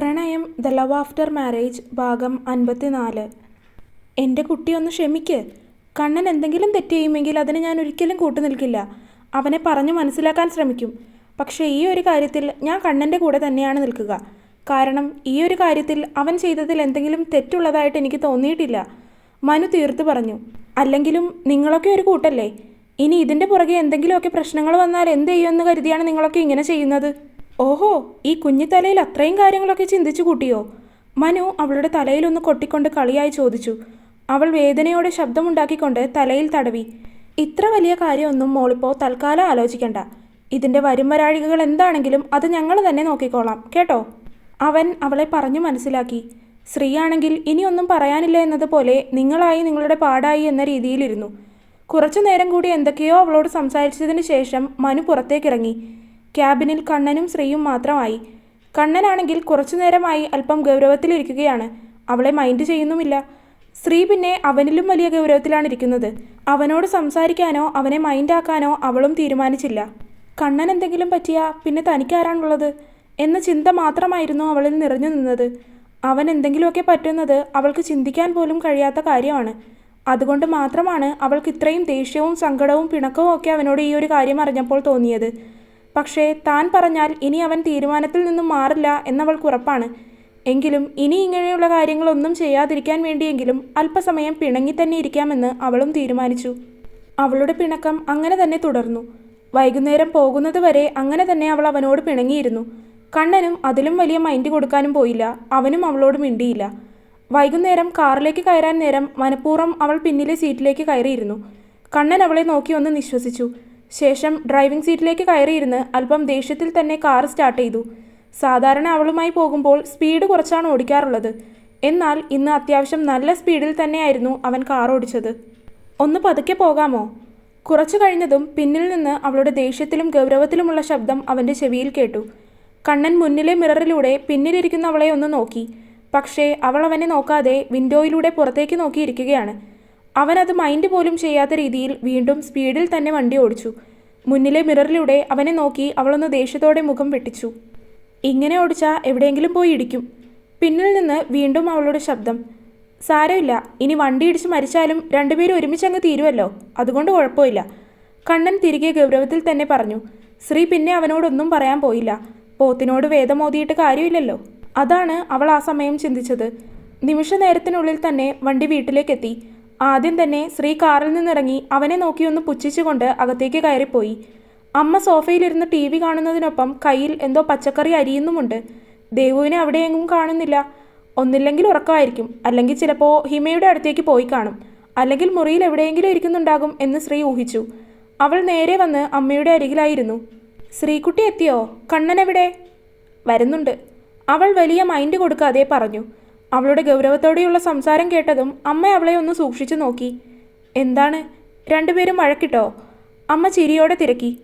പ്രണയം the love after marriage ഭാഗം അൻപത്തിനാല്. എന്റെ കുട്ടി ഒന്ന് ക്ഷമിക്ക്. കണ്ണൻ എന്തെങ്കിലും തെറ്റ് ചെയ്യുമെങ്കിൽ അതിന് ഞാൻ ഒരിക്കലും കൂട്ടു നിൽക്കില്ല. അവനെ പറഞ്ഞു മനസ്സിലാക്കാൻ ശ്രമിക്കും. പക്ഷേ ഈ ഒരു കാര്യത്തിൽ ഞാൻ കണ്ണന്റെ കൂടെ തന്നെയാണ് നിൽക്കുക. കാരണം ഈ ഒരു കാര്യത്തിൽ അവൻ ചെയ്തതിൽ എന്തെങ്കിലും തെറ്റുള്ളതായിട്ട് എനിക്ക് തോന്നിയിട്ടില്ല. മനു തീർത്തു പറഞ്ഞു. അല്ലെങ്കിലും നിങ്ങളൊക്കെ ഒരു കൂട്ടല്ലേ? ഇനി ഇതിന്റെ പുറകെ എന്തെങ്കിലുമൊക്കെ പ്രശ്നങ്ങൾ വന്നാൽ എന്ത് ചെയ്യുമെന്ന് കരുതിയാണ് നിങ്ങളൊക്കെ ഇങ്ങനെ ചെയ്യുന്നത്? ഓഹോ ഈ കുഞ്ഞി തലയിൽ അത്രയും കാര്യങ്ങളൊക്കെ ചിന്തിച്ചു കൂട്ടിയോ? മനു അവളുടെ തലയിലൊന്ന് കൊട്ടിക്കൊണ്ട് കളിയായി ചോദിച്ചു. അവൾ വേദനയോടെ ശബ്ദമുണ്ടാക്കിക്കൊണ്ട് തലയിൽ തടവി. ഇത്ര വലിയ കാര്യമൊന്നും മോളിപ്പോൾ തൽക്കാലം ആലോചിക്കണ്ട. ഇതിന്റെ വരുംവരാഴികകൾ എന്താണെങ്കിലും അത് ഞങ്ങൾ തന്നെ നോക്കിക്കോളാം കേട്ടോ? അവൻ അവളെ പറഞ്ഞു മനസ്സിലാക്കി. സ്ത്രീയാണെങ്കിൽ ഇനിയൊന്നും പറയാനില്ല എന്നതുപോലെ നിങ്ങളായി നിങ്ങളുടെ പാടായി എന്ന രീതിയിലിരുന്നു. കുറച്ചു നേരം കൂടി എന്തൊക്കെയോ അവളോട് സംസാരിച്ചതിന് ശേഷം മനു പുറത്തേക്കിറങ്ങി. ക്യാബിനിൽ കണ്ണനും ശ്രീയും മാത്രമായി. കണ്ണനാണെങ്കിൽ കുറച്ചു നേരമായി അല്പം ഗൗരവത്തിലിരിക്കുകയാണ്. അവളെ മൈൻഡ് ചെയ്യുന്നുമില്ല. ശ്രീ പിന്നെ അവനിലും വലിയ ഗൗരവത്തിലാണ് ഇരിക്കുന്നത് അവനോട് സംസാരിക്കാനോ അവനെ മൈൻഡാക്കാനോ അവളും തീരുമാനിച്ചില്ല. കണ്ണൻ എന്തെങ്കിലും പറ്റിയാ പിന്നെ തനിക്കാരാണുള്ളത്? എന്ന ചിന്ത മാത്രമായിരുന്നു അവളിൽ നിറഞ്ഞു നിന്നത്. അവൻ എന്തെങ്കിലുമൊക്കെ പറ്റുന്നത് അവൾക്ക് ചിന്തിക്കാൻ പോലും കഴിയാത്ത കാര്യമാണ്. അതുകൊണ്ട് മാത്രമാണ് അവൾക്ക് ഇത്രയും ദേഷ്യവും സങ്കടവും പിണക്കവും ഒക്കെ അവനോട് ഈ ഒരു കാര്യം അറിഞ്ഞപ്പോൾ തോന്നിയത്. പക്ഷേ താൻ പറഞ്ഞാൽ ഇനി അവൻ തീരുമാനത്തിൽ നിന്നും മാറില്ല എന്നവൾക്ക് ഉറപ്പാണ്. എങ്കിലും ഇനി ഇങ്ങനെയുള്ള കാര്യങ്ങളൊന്നും ചെയ്യാതിരിക്കാൻ വേണ്ടിയെങ്കിലും അല്പസമയം പിണങ്ങി തന്നെ ഇരിക്കാമെന്ന് അവളും തീരുമാനിച്ചു. അവളുടെ പിണക്കം അങ്ങനെ തന്നെ തുടർന്നു. വൈകുന്നേരം പോകുന്നത് വരെ അങ്ങനെ തന്നെ അവൾ അവനോട് പിണങ്ങിയിരുന്നു. കണ്ണനും അതിലും വലിയ മൈൻഡ് കൊടുക്കാനും പോയില്ല. അവനും അവളോട് മിണ്ടിയില്ല. വൈകുന്നേരം കാറിലേക്ക് കയറാൻ നേരം മനഃപൂർവം അവൾ പിന്നിലെ സീറ്റിലേക്ക് കയറിയിരുന്നു. കണ്ണൻ അവളെ നോക്കി ഒന്ന് നിശ്വസിച്ചു. ശേഷം ഡ്രൈവിംഗ് സീറ്റിലേക്ക് കയറിയിരുന്ന് അല്പം ദേഷ്യത്തിൽ തന്നെ കാർ സ്റ്റാർട്ട് ചെയ്തു. സാധാരണ അവളുമായി പോകുമ്പോൾ സ്പീഡ് കുറച്ചാണ് ഓടിക്കാറുള്ളത്. എന്നാൽ ഇന്ന് അത്യാവശ്യം നല്ല സ്പീഡിൽ തന്നെയായിരുന്നു അവൻ കാർ ഓടിച്ചത്. ഒന്ന് പതുക്കെ പോകാമോ? കുറച്ചു കഴിഞ്ഞതും പിന്നിൽ നിന്ന് അവളുടെ ദേഷ്യത്തിലും ഗൗരവത്തിലുമുള്ള ശബ്ദം അവന്റെ ചെവിയിൽ കേട്ടു. കണ്ണൻ മുന്നിലെ മിററിലൂടെ പിന്നിലിരിക്കുന്ന അവളെ ഒന്ന് നോക്കി. പക്ഷേ അവൾ അവനെ നോക്കാതെ വിൻഡോയിലൂടെ പുറത്തേക്ക് നോക്കിയിരിക്കുകയാണ്. അവൻ അത് മൈൻഡ് പോലും ചെയ്യാത്ത രീതിയിൽ വീണ്ടും സ്പീഡിൽ തന്നെ വണ്ടി ഓടിച്ചു. മുന്നിലെ മിററിലൂടെ അവനെ നോക്കി അവളൊന്ന് ദേഷ്യത്തോടെ മുഖം വെട്ടിച്ചു. ഇങ്ങനെ ഓടിച്ചാൽ എവിടെയെങ്കിലും പോയി ഇടിക്കും. പിന്നിൽ നിന്ന് വീണ്ടും അവളുടെ ശബ്ദം. സാരമില്ല ഇനി വണ്ടി ഇടിച്ച് മരിച്ചാലും രണ്ടുപേരും ഒരുമിച്ചങ്ങ് തീരുമല്ലോ അതുകൊണ്ട് കുഴപ്പമില്ല. കണ്ണൻ തിരികെ ഗൗരവത്തിൽ തന്നെ പറഞ്ഞു. ശ്രീ പിന്നെ അവനോടൊന്നും പറയാൻ പോയില്ല. പോത്തിനോട് വേദമോതിയിട്ട് കാര്യമില്ലല്ലോ. അതാണ് അവൾ ആ സമയം ചിന്തിച്ചത്. നിമിഷ നേരത്തിനുള്ളിൽ തന്നെ വണ്ടി വീട്ടിലേക്കെത്തി ആദ്യം തന്നെ ശ്രീ കാറിൽ നിന്നിറങ്ങി അവനെ നോക്കി ഒന്ന് പുച്ഛിച്ചുകൊണ്ട് അകത്തേക്ക് കയറിപ്പോയി. അമ്മ സോഫയിലിരുന്ന് ടി വി കാണുന്നതിനൊപ്പം കയ്യിൽ എന്തോ പച്ചക്കറി അരിയുന്നുമുണ്ട്. ദേവുവിനെ അവിടെയെങ്ങും കാണുന്നില്ല. ഒന്നില്ലെങ്കിൽ ഉറക്കമായിരിക്കും. അല്ലെങ്കിൽ ചിലപ്പോൾ ഹിമയുടെ അടുത്തേക്ക് പോയി കാണും. അല്ലെങ്കിൽ മുറിയിൽ എവിടെയെങ്കിലും ഇരിക്കുന്നുണ്ടാകും എന്ന് ശ്രീ ഊഹിച്ചു. അവൾ നേരെ വന്ന് അമ്മയുടെ അരികിലായിരുന്നു. ശ്രീകുട്ടി എത്തിയോ? കണ്ണൻ എവിടെ? വരുന്നുണ്ട്. അവൾ വലിയ മൈൻഡ് കൊടുക്കാതെ പറഞ്ഞു. അവളുടെ ഗൗരവത്തോടെയുള്ള സംസാരം കേട്ടതും അമ്മ അവളെ ഒന്ന് സൂക്ഷിച്ചു നോക്കി. എന്താണ്? രണ്ടുപേരും വഴക്കിട്ടോ? അമ്മ ചിരിയോടെ തിരക്കി.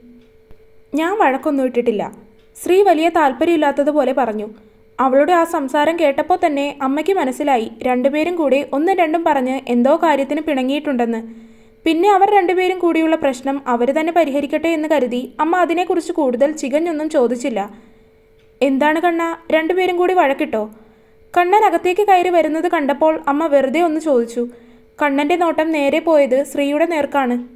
ഞാൻ വഴക്കൊന്നും ഇട്ടിട്ടില്ല. ശ്രീ വലിയ താല്പര്യമില്ലാത്തതുപോലെ പറഞ്ഞു. അവളുടെ ആ സംസാരം കേട്ടപ്പോൾ തന്നെ അമ്മയ്ക്ക് മനസ്സിലായി. രണ്ടുപേരും കൂടി ഒന്നും രണ്ടും പറഞ്ഞ് എന്തോ കാര്യത്തിന് പിണങ്ങിയിട്ടുണ്ടെന്ന്. പിന്നെ അവർ രണ്ടുപേരും കൂടിയുള്ള പ്രശ്നം അവർ തന്നെ പരിഹരിക്കട്ടെ എന്ന് കരുതി അമ്മ അതിനെക്കുറിച്ച് കൂടുതൽ ചികഞ്ഞൊന്നും ചോദിച്ചില്ല. എന്താണ് കണ്ണ? രണ്ടുപേരും കൂടി വഴക്കിട്ടോ? കണ്ണൻ അകത്തേക്ക് കയറി വരുന്നത് കണ്ടപ്പോൾ അമ്മ വെറുതെ ഒന്ന് ചോദിച്ചു കണ്ണന്റെ നോട്ടം നേരെ പോയത് ശ്രീയുടെ നേർക്കാണ്.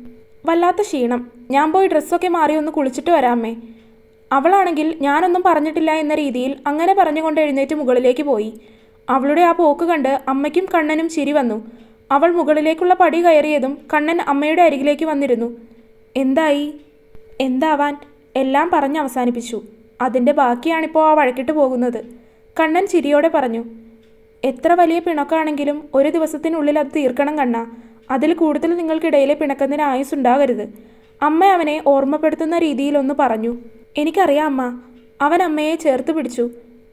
വല്ലാത്ത ക്ഷീണം. ഞാൻ പോയി ഡ്രസ്സൊക്കെ മാറി ഒന്ന് കുളിച്ചിട്ട് വരാമേ. അവളാണെങ്കിൽ ഞാനൊന്നും പറഞ്ഞിട്ടില്ല എന്ന രീതിയിൽ അങ്ങനെ പറഞ്ഞുകൊണ്ട് എഴുന്നേറ്റ് മുകളിലേക്ക് പോയി. അവളുടെ ആ പോക്ക് കണ്ട് അമ്മയ്ക്കും കണ്ണനും ചിരി വന്നു. അവൾ മുകളിലേക്കുള്ള പടി കയറിയതും കണ്ണൻ അമ്മയുടെ അരികിലേക്ക് വന്നിരുന്നു. എന്തായി? എന്താവാൻ? എല്ലാം പറഞ്ഞ് അവസാനിപ്പിച്ചു. അതിന്റെ ബാക്കിയാണിപ്പോൾ ആ വഴക്കിട്ട് പോകുന്നത്. കണ്ണൻ ചിരിയോടെ പറഞ്ഞു എത്ര വലിയ പിണക്കാണെങ്കിലും ഒരു ദിവസത്തിനുള്ളിൽ അത് തീർക്കണം കണ്ണ. അതിൽ കൂടുതൽ നിങ്ങൾക്കിടയിലെ പിണക്കത്തിന് ആയുസ് ഉണ്ടാകരുത്. അമ്മ അവനെ ഓർമ്മപ്പെടുത്തുന്ന രീതിയിലൊന്ന് പറഞ്ഞു എനിക്കറിയാം അമ്മ. അവൻ അമ്മയെ ചേർത്ത് പിടിച്ചു.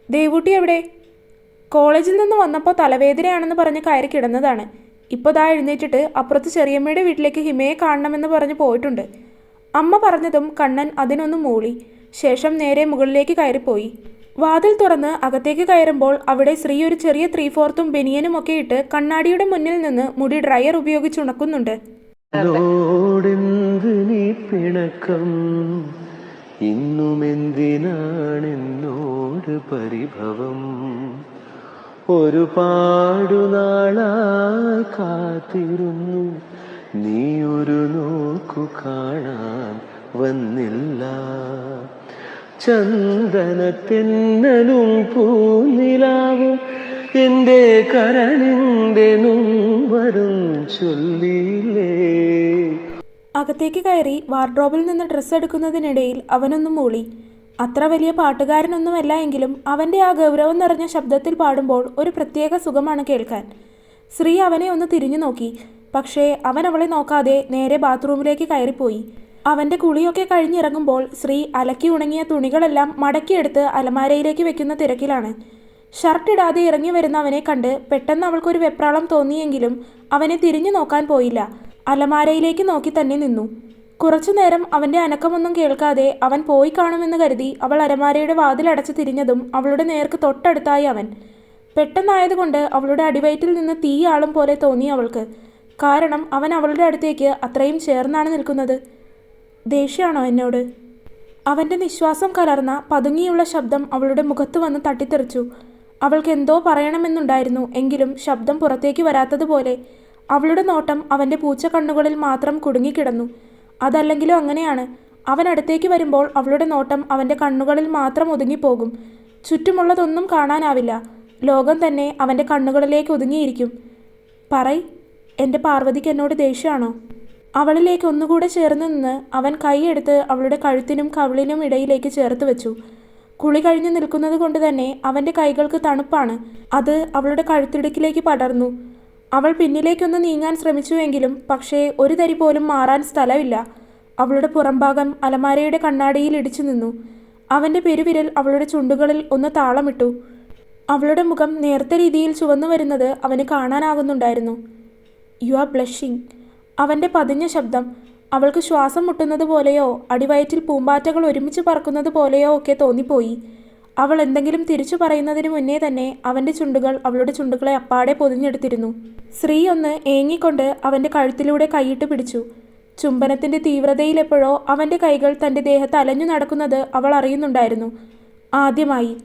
ദേവൂട്ടി എവിടെ? കോളേജിൽ നിന്ന് വന്നപ്പോൾ തലവേദനയാണെന്ന് പറഞ്ഞ് കയറി കിടന്നതാണ്. ഇപ്പോൾ ദാ എഴുന്നേറ്റിട്ട് അപ്പുറത്ത് ചെറിയമ്മയുടെ വീട്ടിലേക്ക് ഹിമയെ കാണണമെന്ന് പറഞ്ഞ് പോയിട്ടുണ്ട്. അമ്മ പറഞ്ഞതും കണ്ണൻ അതിനൊന്ന് മൂളി. ശേഷം നേരെ മുകളിലേക്ക് കയറിപ്പോയി. വാതിൽ തുറന്ന് അകത്തേക്ക് കയറുമ്പോൾ അവിടെ സ്ത്രീ ഒരു ചെറിയ ത്രീ ഫോർത്തും ബനിയനും ഒക്കെ ഇട്ട് കണ്ണാടിയുടെ മുന്നിൽ നിന്ന് മുടി ഡ്രയർ ഉപയോഗിച്ച് ഉണക്കുന്നുണ്ട്. പിണക്കം? ഇന്നുമെന്തിനാണെന്നോട് പരിഭവം? ഒരുപാടു നാളായി കാത്തിരുന്നു. നീ ഒരു നോക്കു കാണാൻ വന്നില്ല. ചന്ദനത്തെന്നലും പൂനിലാവും എന്റെ കരണിന്റെ വരും ചൊല്ലിയില്ലേ. അകത്തേക്ക് കയറി വാർഡ്രോബിൽ നിന്ന് ഡ്രസ്സ് എടുക്കുന്നതിനിടയിൽ അവനൊന്നും മൂളി. അത്ര വലിയ പാട്ടുകാരനൊന്നുമല്ല എങ്കിലും അവന്റെ ആ ഗൗരവം നിറഞ്ഞ ശബ്ദത്തിൽ പാടുമ്പോൾ ഒരു പ്രത്യേക സുഖമാണ് കേൾക്കാൻ. ശ്രീ അവനെ ഒന്ന് തിരിഞ്ഞു നോക്കി. പക്ഷേ അവൻ അവളെ നോക്കാതെ നേരെ ബാത്റൂമിലേക്ക് കയറിപ്പോയി. അവന്റെ കുളിയൊക്കെ കഴിഞ്ഞിറങ്ങുമ്പോൾ ശ്രീ അലക്കി ഉണങ്ങിയ തുണികളെല്ലാം മടക്കിയെടുത്ത് അലമാരയിലേക്ക് വെക്കുന്ന തിരക്കിലാണ്. ഷർട്ട് ഇടാതെ ഇറങ്ങി വരുന്നവനെ കണ്ട് പെട്ടെന്ന് അവൾക്കൊരു വെപ്രാളം തോന്നിയെങ്കിലും അവനെ തിരിഞ്ഞു നോക്കാൻ പോയില്ല. അലമാരയിലേക്ക് നോക്കി തന്നെ നിന്നു. കുറച്ചു നേരം അവന്റെ അനക്കമൊന്നും കേൾക്കാതെ അവൻ പോയി കാണുമെന്ന് കരുതി അവൾ അലമാരയുടെ വാതിലടച്ച് തിരിഞ്ഞതും അവളുടെ നേർക്ക് തൊട്ടടുത്തായി അവൻ. പെട്ടെന്നായതുകൊണ്ട് അവളുടെ അടിവയറ്റിൽ നിന്ന് തീയാളും പോലെ തോന്നി അവൾക്ക്. കാരണം അവൻ അവളുടെ അടുത്തേക്ക് അത്രയും ചേർന്നാണ് നിൽക്കുന്നത്. ദേഷ്യമാണോ എന്നോട്? അവന്റെ നിശ്വാസം കലർന്ന പതുങ്ങിയുള്ള ശബ്ദം അവളുടെ മുഖത്ത് വന്ന് തട്ടിത്തെറിച്ചു. അവൾക്ക് എന്തോ പറയണമെന്നുണ്ടായിരുന്നു എങ്കിലും ശബ്ദം പുറത്തേക്ക് വരാത്തതുപോലെ അവളുടെ നോട്ടം അവന്റെ പൂച്ച കണ്ണുകളിൽ മാത്രം കുടുങ്ങിക്കിടന്നു. അതല്ലെങ്കിലും അങ്ങനെയാണ്. അവൻ അടുത്തേക്ക് വരുമ്പോൾ അവളുടെ നോട്ടം അവന്റെ കണ്ണുകളിൽ മാത്രം ഒതുങ്ങിപ്പോകും. ചുറ്റുമുള്ളതൊന്നും കാണാനാവില്ല. ലോകം തന്നെ അവന്റെ കണ്ണുകളിലേക്ക് ഒതുങ്ങിയിരിക്കും. പറയ് എന്റെ പാർവതിക്ക് എന്നോട് ദേഷ്യമാണോ? അവളിലേക്ക് ഒന്നുകൂടെ ചേർന്ന് നിന്ന് അവൻ കൈയെടുത്ത് അവളുടെ കഴുത്തിനും കവിളിനും ഇടയിലേക്ക് ചേർത്ത് വെച്ചു. കുളി കഴിഞ്ഞ് നിൽക്കുന്നത് കൊണ്ട് തന്നെ അവന്റെ കൈകൾക്ക് തണുപ്പാണ്. അത് അവളുടെ കഴുത്തിടുക്കിലേക്ക് പടർന്നു. അവൾ പിന്നിലേക്കൊന്ന് നീങ്ങാൻ ശ്രമിച്ചുവെങ്കിലും പക്ഷേ ഒരു തരി പോലും മാറാൻ സ്ഥലമില്ല. അവളുടെ പുറംഭാഗം അലമാരയുടെ കണ്ണാടിയിൽ ഇടിച്ചു നിന്നു. അവന്റെ പെരുവിരൽ അവളുടെ ചുണ്ടുകളിൽ ഒന്ന് താളമിട്ടു. അവളുടെ മുഖം നേർത്ത രീതിയിൽ ചുവന്നു വരുന്നത് അവന് കാണാനാകുന്നുണ്ടായിരുന്നു. യു ആർ ബ്ലഷിംഗ് അവന്റെ പതിഞ്ഞ ശബ്ദം അവൾക്ക് ശ്വാസം മുട്ടുന്നത് പോലെയോ അടിവയറ്റിൽ പൂമ്പാറ്റകൾ ഒരുമിച്ച് പറക്കുന്നത് പോലെയോ ഒക്കെ തോന്നിപ്പോയി. അവൾ എന്തെങ്കിലും തിരിച്ചു പറയുന്നതിന് മുന്നേ തന്നെ അവന്റെ ചുണ്ടുകൾ അവളുടെ ചുണ്ടുകളെ അപ്പാടെ പൊതിഞ്ഞെടുത്തിരുന്നു. സ്ത്രീ ഒന്ന് ഏങ്ങിക്കൊണ്ട് അവന്റെ കഴുത്തിലൂടെ കൈയിട്ട് പിടിച്ചു. ചുംബനത്തിന്റെ തീവ്രതയിലെപ്പോഴോ അവന്റെ കൈകൾ തന്റെ ദേഹത്ത് അലഞ്ഞു നടക്കുന്നത് അവൾ അറിയുന്നുണ്ടായിരുന്നു. ആദ്യമായി.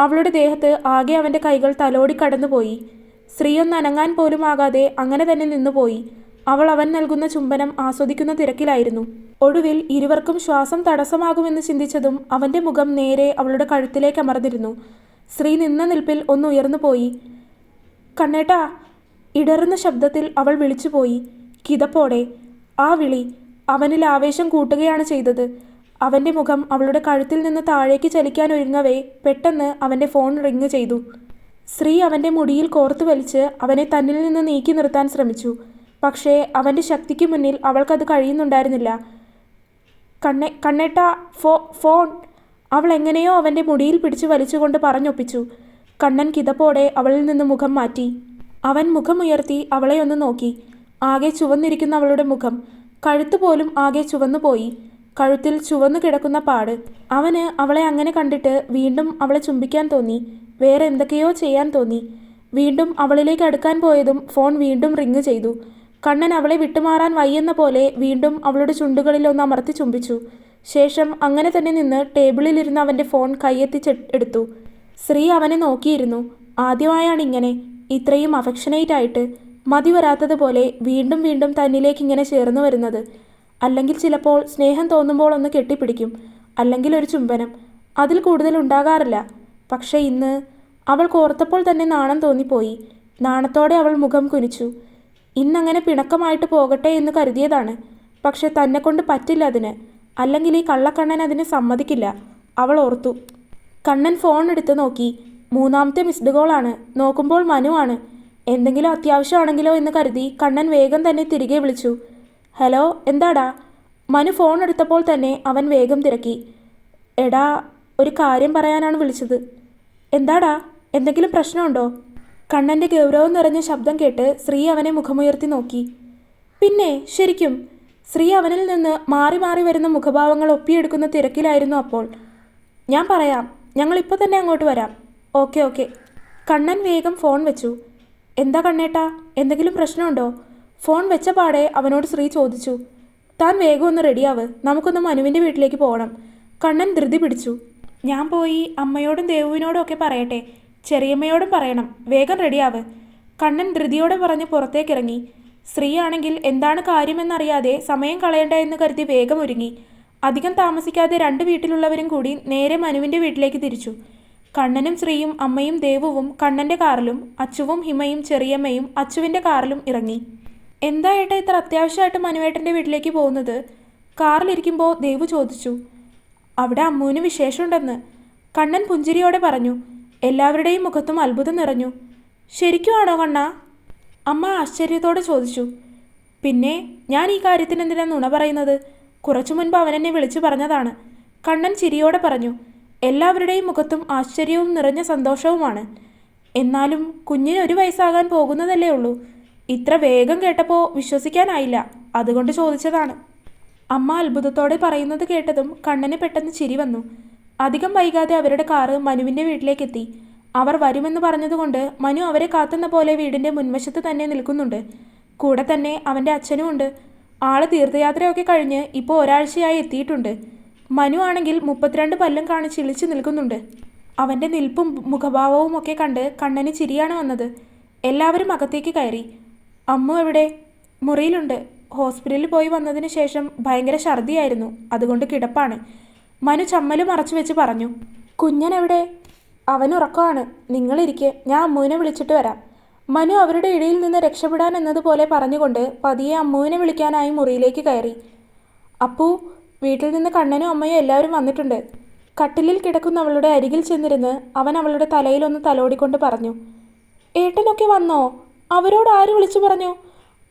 അവളുടെ ദേഹത്ത് ആകെ അവന്റെ കൈകൾ തലോടി കടന്നുപോയി. സ്ത്രീ ഒന്ന് അനങ്ങാൻ പോലും ആകാതെ അങ്ങനെ തന്നെ നിന്നുപോയി. അവൾ അവൻ നൽകുന്ന ചുംബനം ആസ്വദിക്കുന്ന തിരക്കിലായിരുന്നു. ഒടുവിൽ ഇരുവർക്കും ശ്വാസം തടസ്സമാകുമെന്ന് ചിന്തിച്ചതും അവന്റെ മുഖം നേരെ അവളുടെ കഴുത്തിലേക്ക് അമർന്നിരുന്നു. സ്ത്രീ നിന്ന നിൽപ്പിൽ ഒന്ന് ഉയർന്നു പോയി. കണ്ണേട്ടാ ഇടറുന്ന ശബ്ദത്തിൽ അവൾ വിളിച്ചുപോയി കിതപ്പോടെ ആ വിളി അവനിൽ ആവേശം കൂട്ടുകയാണ് ചെയ്തത്. അവന്റെ മുഖം അവളുടെ കഴുത്തിൽ നിന്ന് താഴേക്ക് ചലിക്കാൻ ഒരുങ്ങവേ പെട്ടെന്ന് അവന്റെ ഫോൺ റിങ് ചെയ്തു. സ്ത്രീ അവന്റെ മുടിയിൽ കോർത്തു വലിച്ച് അവനെ തന്നിൽ നിന്ന് നീക്കി നിർത്താൻ ശ്രമിച്ചു. പക്ഷേ അവന്റെ ശക്തിക്ക് മുന്നിൽ അവൾക്കത് കഴിയുന്നുണ്ടായിരുന്നില്ല. കണ്ണെ കണ്ണേട്ട ഫോ ഫോൺ അവൾ എങ്ങനെയോ അവന്റെ മുടിയിൽ പിടിച്ചു വലിച്ചുകൊണ്ട് പറഞ്ഞൊപ്പിച്ചു. കണ്ണൻ കിതപ്പോടെ അവളിൽ നിന്ന് മുഖം മാറ്റി. അവൻ മുഖമുയർത്തി അവളെ ഒന്ന് നോക്കി. ആകെ ചുവന്നിരിക്കുന്ന അവളുടെ മുഖം. കഴുത്ത് പോലും ആകെ ചുവന്നുപോയി. കഴുത്തിൽ ചുവന്നു കിടക്കുന്ന പാട്. അവന് അവളെ അങ്ങനെ കണ്ടിട്ട് വീണ്ടും അവളെ ചുംബിക്കാൻ തോന്നി. വേറെ എന്തൊക്കെയോ ചെയ്യാൻ തോന്നി. വീണ്ടും അവളിലേക്ക് അടുക്കാൻ പോയതും ഫോൺ വീണ്ടും റിങ് ചെയ്തു. കണ്ണൻ അവളെ വിട്ടുമാറാൻ വയ്യെന്ന പോലെ വീണ്ടും അവളുടെ ചുണ്ടുകളിൽ ഒന്ന് അമർത്തി ചുംബിച്ചു. ശേഷം അങ്ങനെ തന്നെ നിന്ന് ടേബിളിലിരുന്ന് അവന്റെ ഫോൺ കൈയെത്തിച്ച് എടുത്തു. സ്ത്രീ അവനെ നോക്കിയിരുന്നു. ആദ്യമായാണ് ഇങ്ങനെ. ഇത്രയും അഫക്ഷനേറ്റ് ആയിട്ട് മതി വരാത്തതുപോലെ വീണ്ടും വീണ്ടും തന്നിലേക്ക് ഇങ്ങനെ ചേർന്നു വരുന്നത്. അല്ലെങ്കിൽ ചിലപ്പോൾ സ്നേഹം തോന്നുമ്പോൾ ഒന്ന് കെട്ടിപ്പിടിക്കും. അല്ലെങ്കിൽ ഒരു ചുംബനം. അതിൽ കൂടുതൽ ഉണ്ടാകാറില്ല. പക്ഷേ ഇന്ന് അവൾ കോർത്തപ്പോൾ തന്നെ നാണം തോന്നിപ്പോയി. നാണത്തോടെ അവൾ മുഖം കുനിച്ചു. ഇന്നങ്ങനെ പിണക്കമായിട്ട് പോകട്ടെ എന്ന് കരുതിയതാണ്. പക്ഷെ തന്നെ കൊണ്ട് പറ്റില്ല അതിന്. അല്ലെങ്കിൽ ഈ കള്ളക്കണ്ണൻ അതിന് സമ്മതിക്കില്ല. അവൾ ഓർത്തു. കണ്ണൻ ഫോൺ എടുത്ത് നോക്കി. മൂന്നാമത്തെ മിസ്ഡ് കോളാണ് നോക്കുമ്പോൾ മനുവാണ് എന്തെങ്കിലും അത്യാവശ്യമാണെങ്കിലോ എന്ന് കരുതി കണ്ണൻ വേഗം തന്നെ തിരികെ വിളിച്ചു. ഹലോ എന്താടാ? മനു ഫോൺ എടുത്തപ്പോൾ തന്നെ അവൻ വേഗം തിരക്കി. എടാ ഒരു കാര്യം പറയാനാണ് വിളിച്ചത്. എന്താടാ? എന്തെങ്കിലും പ്രശ്നമുണ്ടോ? കണ്ണന്റെ ഗൗരവം നിറഞ്ഞ ശബ്ദം കേട്ട് ശ്രീ അവനെ മുഖമുയർത്തി നോക്കി. പിന്നെ ശരിക്കും ശ്രീ അവനിൽ നിന്ന് മാറി മാറി വരുന്ന മുഖഭാവങ്ങൾ ഒപ്പിയെടുക്കുന്ന തിരക്കിലായിരുന്നു അപ്പോൾ. ഞാൻ പറയാം ഞങ്ങൾ ഇപ്പോൾ തന്നെ അങ്ങോട്ട് വരാം. Okay okay. കണ്ണൻ വേഗം ഫോൺ വെച്ചു. എന്താ കണ്ണേട്ടാ എന്തെങ്കിലും പ്രശ്നമുണ്ടോ? ഫോൺ വെച്ച പാടെ അവനോട് ശ്രീ ചോദിച്ചു. താൻ വേഗം ഒന്ന് റെഡിയാവ് നമുക്കൊന്ന് മനുവിന്റെ വീട്ടിലേക്ക് പോകണം. കണ്ണൻ ധൃതി പിടിച്ചു. ഞാൻ പോയി അമ്മയോടും ദേവുവിനോടും ഒക്കെ പറയട്ടെ. ചെറിയമ്മയോടും പറയണം. വേഗം റെഡിയാവ്. കണ്ണൻ ധൃതിയോടെ പറഞ്ഞ് പുറത്തേക്കിറങ്ങി. സ്ത്രീയാണെങ്കിൽ എന്താണ് കാര്യമെന്നറിയാതെ സമയം കളയണ്ട എന്ന് കരുതി വേഗം ഒരുങ്ങി. അധികം താമസിക്കാതെ രണ്ട് വീട്ടിലുള്ളവരും കൂടി നേരെ മനുവിന്റെ വീട്ടിലേക്ക് തിരിച്ചു. കണ്ണനും ശ്രീയും അമ്മയും ദേവുവും കണ്ണന്റെ കാറിലും അച്ചുവും ഹിമയും ചെറിയമ്മയും അച്ചുവിന്റെ കാറിലും ഇറങ്ങി. എന്താ ഇത്ര അത്യാവശ്യമായിട്ട് മനുവേട്ടന്റെ വീട്ടിലേക്ക് പോകുന്നത്? കാറിലിരിക്കുമ്പോൾ ദേവു ചോദിച്ചു. അവിടെ അമ്മുവിന് വിശേഷമുണ്ടെന്ന്. കണ്ണൻ പുഞ്ചിരിയോടെ പറഞ്ഞു. എല്ലാവരുടെയും മുഖത്തും അത്ഭുതം നിറഞ്ഞു. ശരിക്കുമാണോ കണ്ണ? അമ്മ ആശ്ചര്യത്തോടെ ചോദിച്ചു. പിന്നെ ഞാൻ ഈ കാര്യത്തിന് എന്തിനാ നുണ പറയുന്നത്? കുറച്ചു മുൻപ് അവൻ എന്നെ വിളിച്ചു പറഞ്ഞതാണ്. കണ്ണൻ ചിരിയോടെ പറഞ്ഞു. എല്ലാവരുടെയും മുഖത്തും ആശ്ചര്യവും നിറഞ്ഞ സന്തോഷവുമാണ്. എന്നാലും കുഞ്ഞിന് ഒരു വയസ്സാകാൻ പോകുന്നതല്ലേ ഉള്ളൂ. ഇത്ര വേഗം കേട്ടപ്പോൾ വിശ്വസിക്കാനായില്ല. അതുകൊണ്ട് ചോദിച്ചതാണ്. അമ്മ അത്ഭുതത്തോടെ പറയുന്നത് കേട്ടതും കണ്ണന് പെട്ടെന്ന് ചിരി വന്നു. അധികം വൈകാതെ അവരുടെ കാറ് മനുവിന്റെ വീട്ടിലേക്കെത്തി. അവർ വരുമെന്ന് പറഞ്ഞതുകൊണ്ട് മനു അവരെ കാത്തുന്ന പോലെ വീടിന്റെ മുൻവശത്ത് തന്നെ നിൽക്കുന്നുണ്ട്. കൂടെ തന്നെ അവന്റെ അച്ഛനും ഉണ്ട്. ആൾ തീർത്ഥയാത്രയൊക്കെ കഴിഞ്ഞ് ഇപ്പോൾ ഒരാഴ്ചയായി എത്തിയിട്ടുണ്ട്. മനു ആണെങ്കിൽ മുപ്പത്തിരണ്ട് പല്ലും കാണിച്ച് ഇളിച്ചു നിൽക്കുന്നുണ്ട്. അവന്റെ നിൽപ്പും മുഖഭാവവും ഒക്കെ കണ്ട് കണ്ണന് ചിരിയാണ് വന്നത്. എല്ലാവരും അകത്തേക്ക് കയറി. അമ്മു എവിടെ? മുറിയിലുണ്ട്. ഹോസ്പിറ്റലിൽ പോയി വന്നതിന് ശേഷം ഭയങ്കര ഛർദിയായിരുന്നു. അതുകൊണ്ട് കിടപ്പാണ്. മനു ചമ്മൽ മറച്ചു വെച്ച് പറഞ്ഞു കുഞ്ഞനെവിടെ? അവൻ ഉറക്കമാണ് നിങ്ങളിരിക്കെ. ഞാൻ അമ്മുവിനെ വിളിച്ചിട്ട് വരാം. മനു അവരുടെ ഇടയിൽ നിന്ന് രക്ഷപ്പെടാൻ എന്നതുപോലെ പറഞ്ഞുകൊണ്ട് പതിയെ അമ്മുവിനെ വിളിക്കാനായി മുറിയിലേക്ക് കയറി. അപ്പു വീട്ടിൽ നിന്ന് കണ്ണനും അമ്മയും എല്ലാവരും വന്നിട്ടുണ്ട്. കട്ടിലിൽ കിടക്കുന്ന അവളുടെ അരികിൽ ചെന്നിരുന്ന് അവൻ അവളുടെ തലയിലൊന്ന് തലോടിക്കൊണ്ട് പറഞ്ഞു ഏട്ടനൊക്കെ വന്നോ? അവരോട് ആര് വിളിച്ചു പറഞ്ഞു?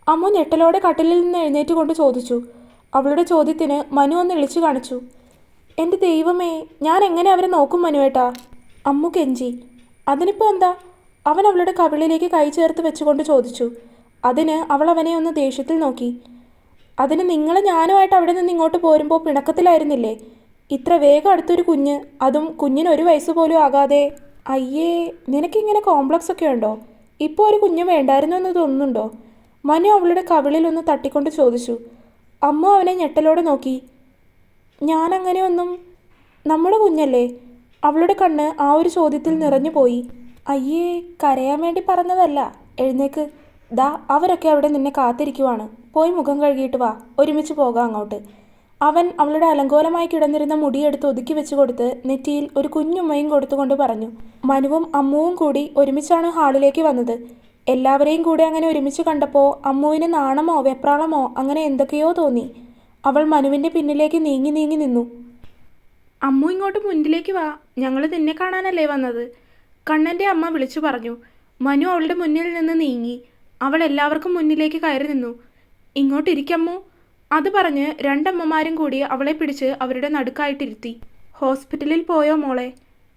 അമ്മു ഞെട്ടലോടെ കട്ടിലിൽ നിന്ന് എഴുന്നേറ്റ് കൊണ്ട് ചോദിച്ചു. അവളുടെ ചോദ്യത്തിന് മനു ഒന്ന് ഇളിച്ചു കാണിച്ചു. എന്റെ ദൈവമേ ഞാൻ എങ്ങനെ അവരെ നോക്കും മനുവേട്ടാ? അമ്മു കെഞ്ചി. അതിനിപ്പോൾ എന്താ? അവൻ അവളുടെ കവിളിലേക്ക് കൈ ചേർത്ത് വെച്ചുകൊണ്ട് ചോദിച്ചു. അതിന് അവൾ അവനെ ഒന്ന് ദേഷ്യത്തിൽ നോക്കി. അതിന് നിങ്ങൾ ഞാനുമായിട്ട് അവിടെ നിന്ന് ഇങ്ങോട്ട് പോരുമ്പോൾ പിണക്കത്തിലായിരുന്നില്ലേ? ഇത്ര വേഗം അടുത്തൊരു കുഞ്ഞ് അതും കുഞ്ഞിന് ഒരു വയസ്സ് പോലും ആകാതെ. അയ്യേ നിനക്കിങ്ങനെ കോംപ്ലക്സ് ഒക്കെ ഉണ്ടോ? ഇപ്പോൾ ഒരു കുഞ്ഞ് വേണ്ടായിരുന്നു എന്ന് തോന്നുന്നുണ്ടോ? മനു അവളുടെ കവിളിൽ ഒന്ന് തട്ടിക്കൊണ്ട് ചോദിച്ചു. അമ്മ അവനെ ഞെട്ടലോടെ നോക്കി. ഞാനങ്ങനെ ഒന്നും നമ്മുടെ കുഞ്ഞല്ലേ? അവളുടെ കണ്ണ് ആ ഒരു ചോദ്യത്തിൽ നിറഞ്ഞു പോയി. അയ്യേ കരയാൻ വേണ്ടി പറഞ്ഞതല്ല. എഴുന്നേക്ക്. ദാ അവരൊക്കെ അവിടെ നിന്നെ കാത്തിരിക്കുവാണ്. പോയി മുഖം കഴുകിയിട്ട് വാ. ഒരുമിച്ച് പോകാം അങ്ങോട്ട്. അവൻ അവളുടെ അലങ്കോലമായി കിടന്നിരുന്ന മുടിയെടുത്ത് ഒതുക്കി വെച്ച് കൊടുത്ത് നെറ്റിയിൽ ഒരു കുഞ്ഞുമ്മയും കൊടുത്തുകൊണ്ട് പറഞ്ഞു. മനുവും അമ്മുവും കൂടി ഒരുമിച്ചാണ് ഹാളിലേക്ക് വന്നത്. എല്ലാവരെയും കൂടി അങ്ങനെ ഒരുമിച്ച് കണ്ടപ്പോൾ അമ്മുവിന് നാണമോ വെപ്രാളമോ അങ്ങനെ എന്തൊക്കെയോ തോന്നി. അവൾ മനുവിന്റെ പിന്നിലേക്ക് നീങ്ങി നീങ്ങി നിന്നു. അമ്മു ഇങ്ങോട്ട് മുന്നിലേക്ക് വാ. ഞങ്ങൾ നിന്നെ കാണാനല്ലേ വന്നത്? കണ്ണന്റെ അമ്മ വിളിച്ചു പറഞ്ഞു. മനു അവളുടെ മുന്നിൽ നിന്ന് നീങ്ങി. അവൾ എല്ലാവർക്കും മുന്നിലേക്ക് കയറി നിന്നു. ഇങ്ങോട്ടിരിക്കമ്മു അത് പറഞ്ഞ് രണ്ടമ്മമാരും കൂടി അവളെ പിടിച്ച് അവരുടെ നടുക്കായിട്ടിരുത്തി. ഹോസ്പിറ്റലിൽ പോയോ മോളെ?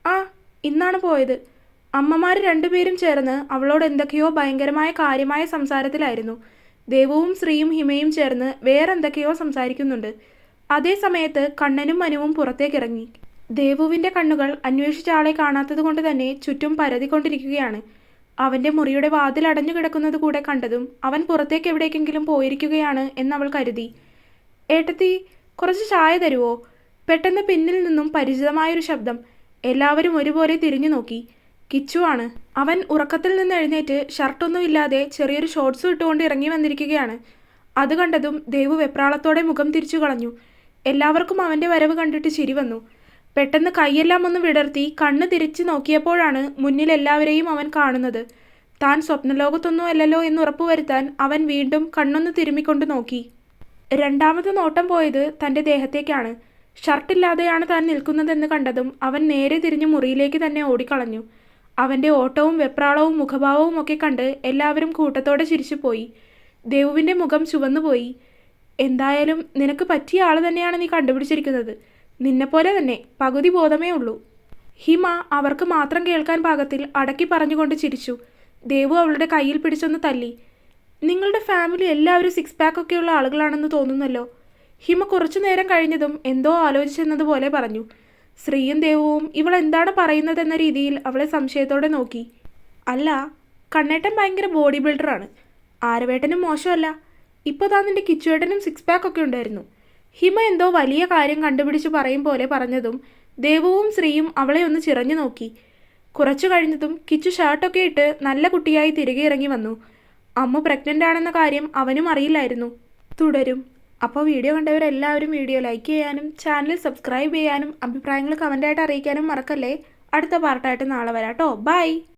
ആ ഇന്നാണ് പോയത്. അമ്മമാർ രണ്ടുപേരും ചേർന്ന് അവളോട് എന്തൊക്കെയോ ഭയങ്കരമായ കാര്യമായ സംസാരത്തിലായിരുന്നു. ദേവുവും ശ്രീയും ഹിമയും ചേർന്ന് വേറെന്തൊക്കെയോ സംസാരിക്കുന്നുണ്ട്. അതേ സമയത്ത് കണ്ണനും മനുവും പുറത്തേക്കിറങ്ങി. ദേവുവിന്റെ കണ്ണുകൾ അന്വേഷിച്ച ആളെ കാണാത്തത് കൊണ്ട് തന്നെ ചുറ്റും പരതിക്കൊണ്ടിരിക്കുകയാണ്. അവന്റെ മുറിയുടെ വാതിൽ അടഞ്ഞു കിടക്കുന്നത് കൂടെ കണ്ടതും അവൻ പുറത്തേക്ക് എവിടേക്കെങ്കിലും പോയിരിക്കുകയാണ് എന്നവൾ കരുതി. ഏട്ടത്തി കുറച്ച് ചായ തരുവോ? പെട്ടെന്ന് പിന്നിൽ നിന്നും പരിചിതമായൊരു ശബ്ദം എല്ലാവരും ഒരുപോലെ തിരിഞ്ഞു നോക്കി കിച്ചുവാണ്. അവൻ ഉറക്കത്തിൽ നിന്ന് എഴുന്നേറ്റ് ഷർട്ടൊന്നും ഇല്ലാതെ ചെറിയൊരു ഷോർട്സ് ഇട്ടുകൊണ്ട് ഇറങ്ങി വന്നിരിക്കുകയാണ്. അത് കണ്ടതും ദേവു വെപ്രാളത്തോടെ മുഖം തിരിച്ചു കളഞ്ഞു. എല്ലാവർക്കും അവന്റെ വരവ് കണ്ടിട്ട് ചിരി വന്നു. പെട്ടെന്ന് കൈയെല്ലാം ഒന്ന് വിടർത്തി കണ്ണ് തിരിച്ചു നോക്കിയപ്പോഴാണ് മുന്നിൽ എല്ലാവരെയും അവൻ കാണുന്നത്. താൻ സ്വപ്നലോകത്തൊന്നും അല്ലല്ലോ എന്ന് ഉറപ്പുവരുത്താൻ അവൻ വീണ്ടും കണ്ണൊന്ന് തിരുമ്മിക്കൊണ്ട് നോക്കി. രണ്ടാമത് നോട്ടം പോയത് തന്റെ ദേഹത്തേക്കാണ്. ഷർട്ടില്ലാതെയാണ് താൻ നിൽക്കുന്നതെന്ന് കണ്ടതും അവൻ നേരെ തിരിഞ്ഞ് മുറിയിലേക്ക് തന്നെ ഓടിക്കളഞ്ഞു. അവന്റെ ഓട്ടവും വെപ്രാളവും മുഖഭാവവും ഒക്കെ കണ്ട് എല്ലാവരും കൂട്ടത്തോടെ ചിരിച്ചുപോയി. ദേവുവിന്റെ മുഖം ചുവന്നുപോയി. എന്തായാലും നിനക്ക് പറ്റിയ ആൾ തന്നെയാണ് നീ കണ്ടുപിടിച്ചിരിക്കുന്നത്. നിന്നെപ്പോലെ തന്നെ പകുതി ബോധമേ ഉള്ളൂ. ഹിമ അവർക്ക് മാത്രം കേൾക്കാൻ പാകത്തിൽ അടക്കി പറഞ്ഞുകൊണ്ട് ചിരിച്ചു. ദേവു അവളുടെ കയ്യിൽ പിടിച്ചൊന്ന് തല്ലി. നിങ്ങളുടെ ഫാമിലി എല്ലാവരും സിക്സ് പാക്ക് ഒക്കെയുള്ള ആളുകളാണെന്ന് തോന്നുന്നല്ലോ. ഹിമ കുറച്ചു നേരം കഴിഞ്ഞതും എന്തോ ആലോചിച്ചെന്നതുപോലെ പറഞ്ഞു. ശ്രീയും ദേവവും ഇവൾ എന്താണ് പറയുന്നത് എന്ന രീതിയിൽ അവളെ സംശയത്തോടെ നോക്കി. അല്ല കണ്ണേട്ടൻ ഭയങ്കര ബോഡി ബിൽഡറാണ് ആരവേട്ടനും മോശമല്ല. ഇപ്പോൾ താൻ നിന്റെ കിച്ചുവേട്ടനും സിക്സ് പാക്ക് ഒക്കെ ഉണ്ടായിരുന്നു. ഹിമ എന്തോ വലിയ കാര്യം കണ്ടുപിടിച്ച് പറയും പോലെ പറഞ്ഞതും ദേവവും ശ്രീയും അവളെ ഒന്ന് ചിറഞ്ഞു നോക്കി. കുറച്ചു കഴിഞ്ഞതും കിച്ചു ഷർട്ടൊക്കെ ഇട്ട് നല്ല കുട്ടിയായി തിരികെ ഇറങ്ങി വന്നു. അമ്മ പ്രഗ്നന്റ് ആണെന്ന കാര്യം അവനും അറിയില്ലായിരുന്നു. തുടരും. അപ്പോൾ വീഡിയോ കണ്ടവരെല്ലാവരും വീഡിയോ ലൈക്ക് ചെയ്യാനും ചാനൽ സബ്സ്ക്രൈബ് ചെയ്യാനും അഭിപ്രായങ്ങൾ കമന്റായിട്ട് അറിയിക്കാനും മറക്കല്ലേ? അടുത്ത പാർട്ടായിട്ട് നാളെ വരാട്ടോ ബൈ